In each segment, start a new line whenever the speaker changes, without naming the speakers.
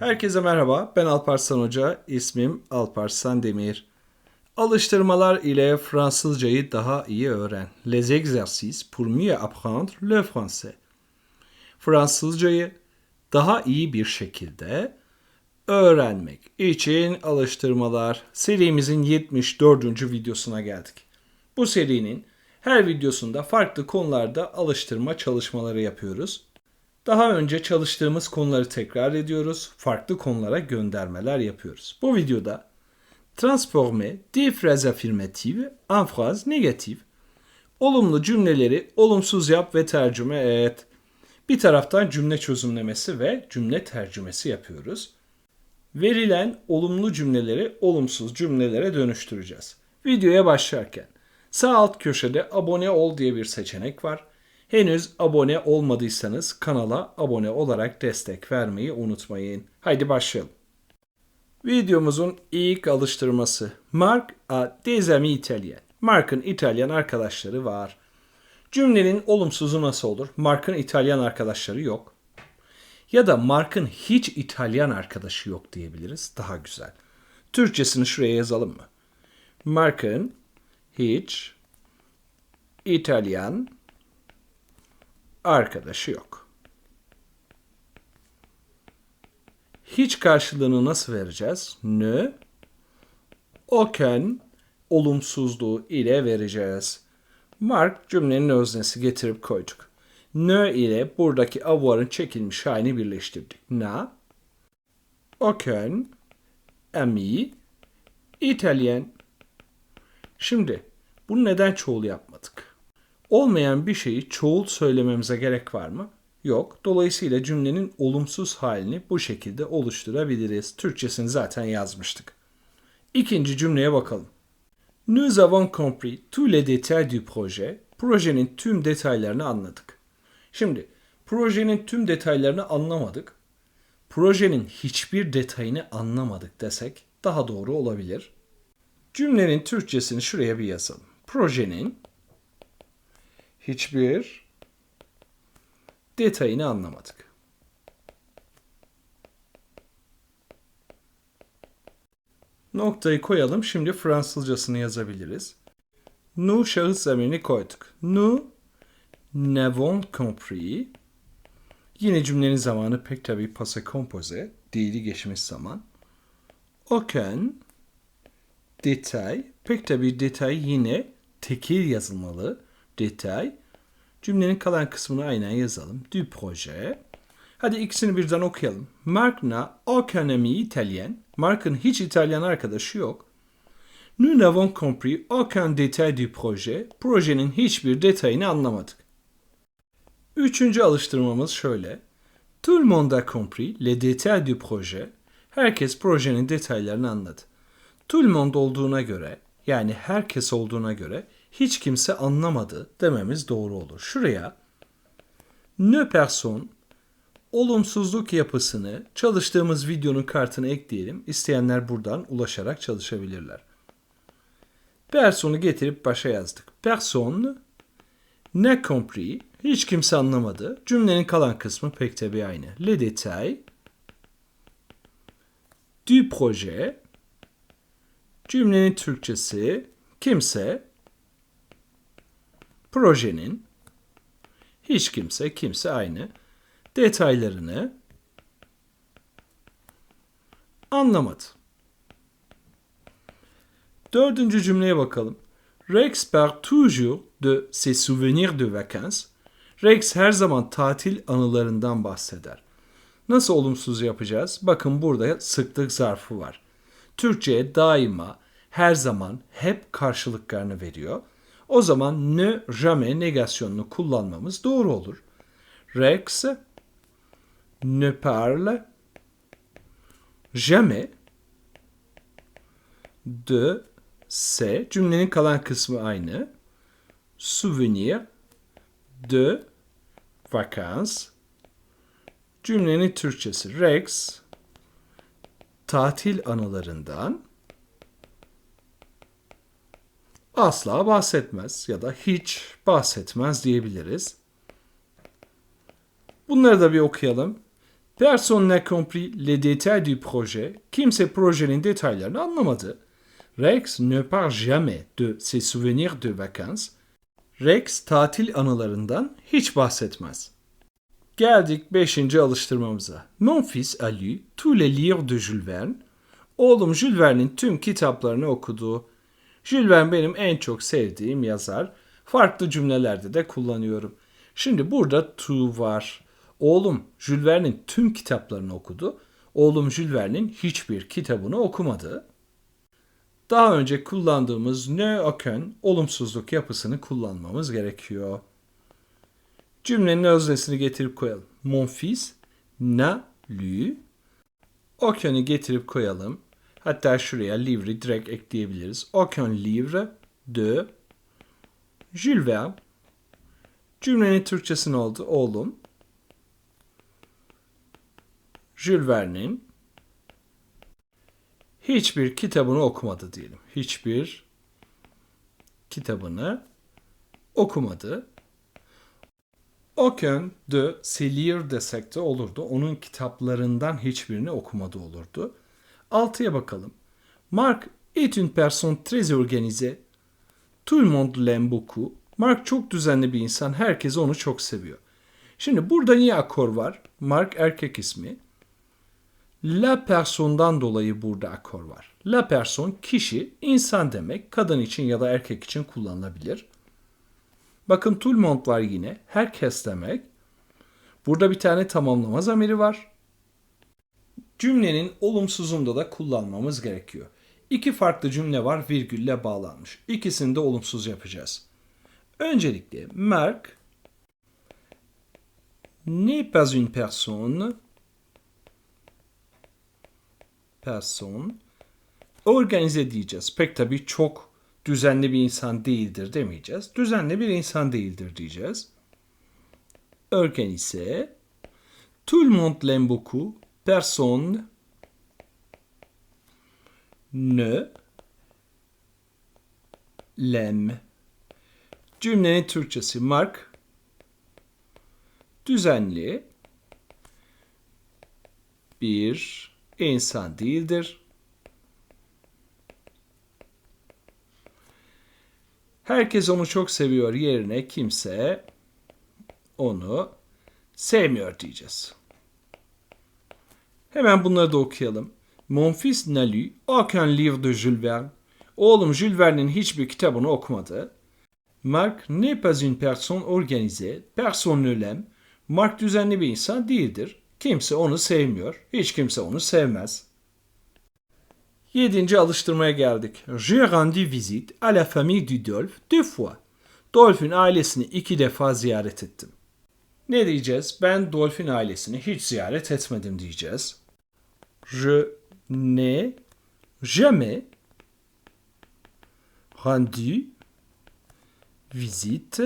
Herkese merhaba. Ben Alparslan Hoca. İsmim Alparslan Demir. Alıştırmalar ile Fransızcayı daha iyi öğren. Les exercices pour mieux apprendre le français. Fransızcayı daha iyi bir şekilde öğrenmek için alıştırmalar serimizin 74. videosuna geldik. Bu serinin her videosunda farklı konularda alıştırma çalışmaları yapıyoruz. Daha önce çalıştığımız konuları tekrar ediyoruz, farklı konulara göndermeler yapıyoruz. Bu videoda transformer des phrases affirmatives en phrase négative. Olumlu cümleleri olumsuz yap ve tercüme et. Bir taraftan cümle çözümlemesi ve cümle tercümesi yapıyoruz. Verilen olumlu cümleleri olumsuz cümlelere dönüştüreceğiz. Videoya başlarken sağ alt köşede abone ol diye bir seçenek var. Henüz abone olmadıysanız kanala abone olarak destek vermeyi unutmayın. Haydi başlayalım. Videomuzun ilk alıştırması. Mark a des amis italiens. Mark'ın İtalyan arkadaşları var. Cümlenin olumsuzu nasıl olur? Mark'ın İtalyan arkadaşları yok. Ya da Mark'ın hiç İtalyan arkadaşı yok diyebiliriz. Daha güzel. Türkçesini şuraya yazalım mı? Mark'ın hiç İtalyan arkadaşı yok. Hiç karşılığını nasıl vereceğiz? Ne? Aucun olumsuzluğu ile vereceğiz. Mark cümlenin öznesi getirip koyduk. Ne ile buradaki avoir'ın çekilmiş halini birleştirdik. Na, aucun, ami, italien. Şimdi bunu neden çoğul yapmadık? Olmayan bir şeyi çoğul söylememize gerek var mı? Yok. Dolayısıyla cümlenin olumsuz halini bu şekilde oluşturabiliriz. Türkçesini zaten yazmıştık. İkinci cümleye bakalım. Nous avons compris tous les détails du projet. Projenin tüm detaylarını anladık. Şimdi projenin tüm detaylarını anlamadık. Projenin hiçbir detayını anlamadık desek daha doğru olabilir. Cümlenin Türkçesini şuraya bir yazalım. Projenin hiçbir detayını anlamadık. Noktayı koyalım. Şimdi Fransızcasını yazabiliriz. Nous şahıs zamirini koyduk. Nous n'avons compris. Yine cümlenin zamanı pek tabi passé composé. Değili geçmiş zaman. Aucun detay. Pek tabi detay yine tekil yazılmalı. Detay. Cümlenin kalan kısmını aynen yazalım. Du projet. Hadi ikisini birden okuyalım. Mark n'a aucun ami italien. Mark'ın hiç İtalyan arkadaşı yok. Nous n'avons compris aucun détail du projet. Projenin hiçbir detayını anlamadık. Üçüncü alıştırmamız şöyle. Tout le monde a compris les détails du projet. Herkes projenin detaylarını anladı. Tout le monde olduğuna göre, yani herkes olduğuna göre hiç kimse anlamadı dememiz doğru olur. Şuraya ne person olumsuzluk yapısını çalıştığımız videonun kartına ekleyelim. İsteyenler buradan ulaşarak çalışabilirler. Person'u getirip başa yazdık. Person ne compris hiç kimse anlamadı. Cümlenin kalan kısmı pek tabi aynı. Le détail du projet cümlenin Türkçesi kimse projenin hiç kimse kimse aynı detaylarını anlamadı. Dördüncü cümleye bakalım. Rex perd toujours de ses souvenirs de vacances. Rex her zaman tatil anılarından bahseder. Nasıl olumsuz yapacağız? Bakın burada sıklık zarfı var. Türkçe'ye daima, her zaman, hep karşılıklarını veriyor. O zaman ne jamais negasyonunu kullanmamız doğru olur. Rex ne parle jamais de ses cümlenin kalan kısmı aynı. Souvenir de vacances cümlenin Türkçesi Rex tatil anılarından asla bahsetmez ya da hiç bahsetmez diyebiliriz. Bunları da bir okuyalım. Personne n'a compris les détails du projet. Kimse projenin detaylarını anlamadı. Rex ne parle jamais de ses souvenirs de vacances. Rex tatil anılarından hiç bahsetmez. Geldik 5. alıştırmamıza. Mon fils a lu tous les livres de Jules Verne. Oğlum Jules Verne'in tüm kitaplarını okudu. Jules Verne benim en çok sevdiğim yazar. Farklı cümlelerde de kullanıyorum. Şimdi burada to var. Oğlum Jules Verne'in tüm kitaplarını okudu. Oğlum Jules Verne'in hiçbir kitabını okumadı. Daha önce kullandığımız ne aucun olumsuzluk yapısını kullanmamız gerekiyor. Cümlenin öznesini getirip koyalım. Mon fils n'a lu. Aucun'u getirip koyalım. Hatta şuraya livre direkt ekleyebiliriz. Aucun livre de Jules Verne. Cümlenin Türkçesi ne oldu? Oğlum. Jules Verne'in hiçbir kitabını okumadı diyelim. Hiçbir kitabını okumadı. Aucun de ses livres desek de olurdu. Onun kitaplarından hiçbirini okumadı olurdu. Altıya bakalım. Mark est une personne très organisée. Tout le monde l'aime beaucoup. Mark çok düzenli bir insan. Herkes onu çok seviyor. Şimdi burada niye akor var? Mark erkek ismi. La person'dan dolayı burada akor var. La person kişi, insan demek. Kadın için ya da erkek için kullanılabilir. Bakın tout le monde var yine. Herkes demek. Burada bir tane tamamlama zamiri var. Cümlenin olumsuzunda da kullanmamız gerekiyor. İki farklı cümle var virgülle bağlanmış. İkisini de olumsuz yapacağız. Öncelikle Mark n'est pas une personne personne organize diyeceğiz. Pek tabii çok düzenli bir insan değildir demeyeceğiz. Düzenli bir insan değildir diyeceğiz. Organize tout le monde l'aime beaucoup. Personne ne l'aime. Cümlenin Türkçesi Mark düzenli bir insan değildir. Herkes onu çok seviyor yerine kimse onu sevmiyor diyeceğiz. Hemen bunları da okuyalım. Mon fils n'a lu aucun livre de Jules Verne. Oğlum Jules Verne'in hiçbir kitabını okumadı. Mark n'est pas une personne organisée. Personne ne. Mark düzenli bir insan değildir. Kimse onu sevmiyor. Hiç kimse onu sevmez. Yedinci alıştırmaya geldik. J'ai rendu visite à la famille du Dolph deux fois. Dolph'ün ailesini iki defa ziyaret ettim. Ne diyeceğiz? Ben Dolph'ün ailesini hiç ziyaret etmedim diyeceğiz. Je n'ai jamais rendu visite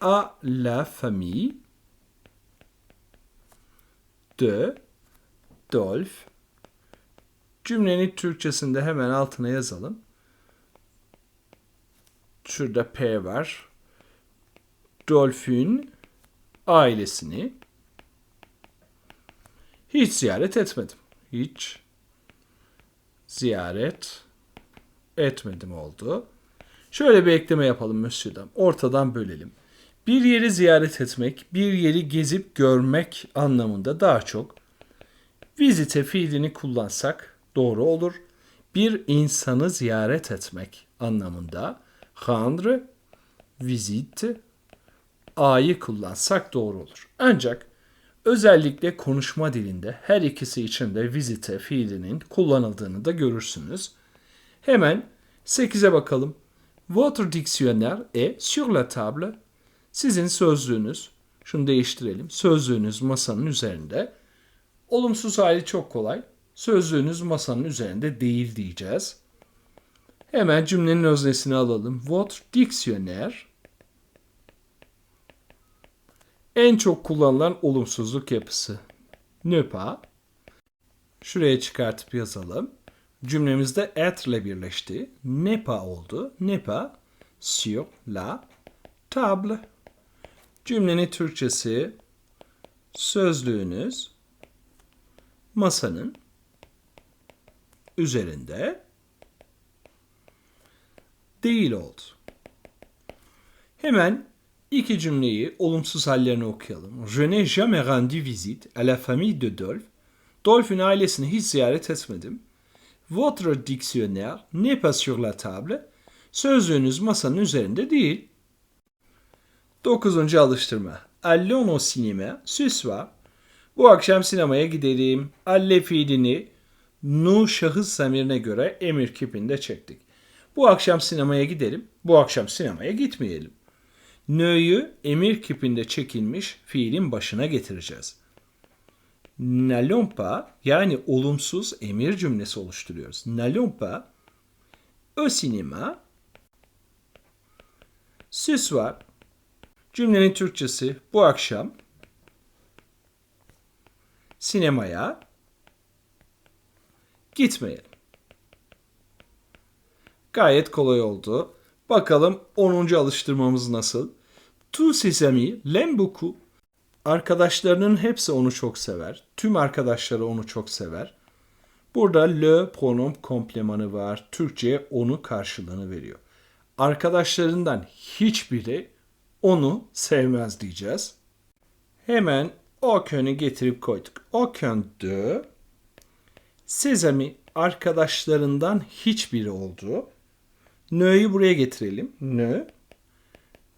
à la famille de Dolph. Cümlenin Türkçesinde hemen altına yazalım. Şurada P var. Dolph'ün ailesini hiç ziyaret etmedim. Hiç ziyaret etmedim oldu. Şöyle bir ekleme yapalım Monsieur'dan. Ortadan bölelim. Bir yeri ziyaret etmek, bir yeri gezip görmek anlamında daha çok vizite fiilini kullansak doğru olur. Bir insanı ziyaret etmek anlamında rendre, visite, a'yı kullansak doğru olur. Ancak özellikle konuşma dilinde her ikisi için de visite fiilinin kullanıldığını da görürsünüz. Hemen 8'e bakalım. Votre dictionnaire est sur la table. Sizin sözlüğünüz, şunu değiştirelim. Sözlüğünüz masanın üzerinde. Olumsuz hali çok kolay. Sözlüğünüz masanın üzerinde değil diyeceğiz. Hemen cümlenin öznesini alalım. Votre dictionnaire en çok kullanılan olumsuzluk yapısı. Ne pas. Şuraya çıkartıp yazalım. Cümlemizde être ile birleşti. Ne pas oldu. Ne pas sur la table. Cümlenin Türkçesi Sözlüğünüz masanın üzerinde değil oldu. Hemen iki cümleyi olumsuz hallerini okuyalım. Je n'ai jamais rendu visite à la famille de Dolph. Dolph'un ailesini hiç ziyaret etmedim. Votre dictionnaire n'est pas sur la table. Sözlüğünüz masanın üzerinde değil. Dokuzuncu alıştırma. Allons au cinéma ce soir. Bu akşam sinemaya gidelim. Alle fiilini nu şahıs zamirine göre emir kipinde çektik. Bu akşam sinemaya gidelim. Bu akşam sinemaya gitmeyelim. Nö'yü emir kipinde çekilmiş fiilin başına getireceğiz. N'allons pas yani olumsuz emir cümlesi oluşturuyoruz. N'allons pas au cinéma ce soir. Cümlenin Türkçesi bu akşam sinemaya gitmeyelim. Gayet kolay oldu. Bakalım 10. alıştırmamız nasıl? Amis l'aiment beaucoup. Arkadaşlarının hepsi onu çok sever. Tüm arkadaşları onu çok sever. Burada le pronom komplemanı var. Türkçe'ye onu karşılığını veriyor. Arkadaşlarından hiçbiri onu sevmez diyeceğiz. Hemen aucun'u getirip koyduk. Aucun de ses amis arkadaşlarından hiçbiri oldu. Ne'yi buraya getirelim. Ne,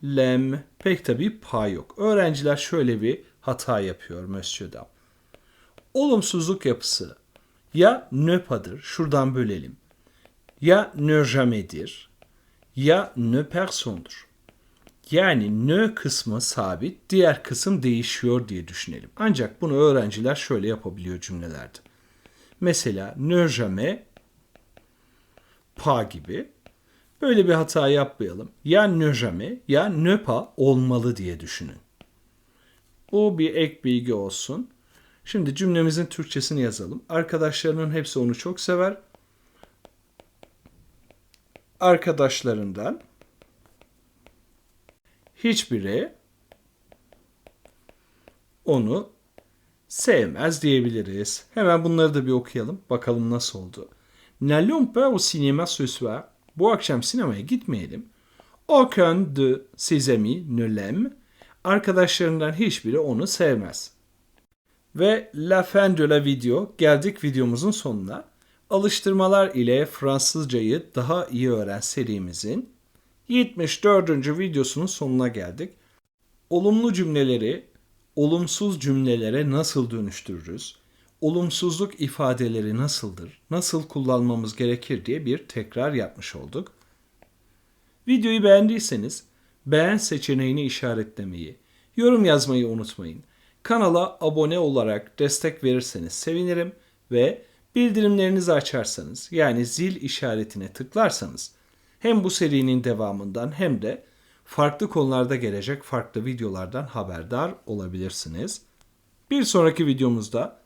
lem, pek tabii pa yok. Öğrenciler şöyle bir hata yapıyor Monsieur Dam. Olumsuzluk yapısı ya ne pa'dır, şuradan bölelim. Ya ne jamaies'dir, ya ne person'dur. Yani ne kısmı sabit, diğer kısım değişiyor diye düşünelim. Ancak bunu öğrenciler şöyle yapabiliyor cümlelerde. Mesela ne jamais, pas gibi. Böyle bir hata yapmayalım. Ya ne ya ne pas olmalı diye düşünün. Bu bir ek bilgi olsun. Şimdi cümlemizin Türkçesini yazalım. Arkadaşlarının hepsi onu çok sever. Arkadaşlarından hiçbiri onu sevmez diyebiliriz. Hemen bunları da bir okuyalım. Bakalım nasıl oldu. N'allons pas au cinéma ce soir. Bu akşam sinemaya gitmeyelim. Aucun de ses amis ne l'aime. Arkadaşlarından hiçbiri onu sevmez. Ve la fin de la video geldik videomuzun sonuna. Alıştırmalar ile Fransızcayı daha iyi öğren serimizin 74. videosunun sonuna geldik. Olumlu cümleleri olumsuz cümlelere nasıl dönüştürürüz? Olumsuzluk ifadeleri nasıldır? Nasıl kullanmamız gerekir diye bir tekrar yapmış olduk. Videoyu beğendiyseniz beğen seçeneğini işaretlemeyi, yorum yazmayı unutmayın. Kanala abone olarak destek verirseniz sevinirim ve bildirimlerinizi açarsanız yani zil işaretine tıklarsanız hem bu serinin devamından hem de farklı konularda gelecek farklı videolardan haberdar olabilirsiniz. Bir sonraki videomuzda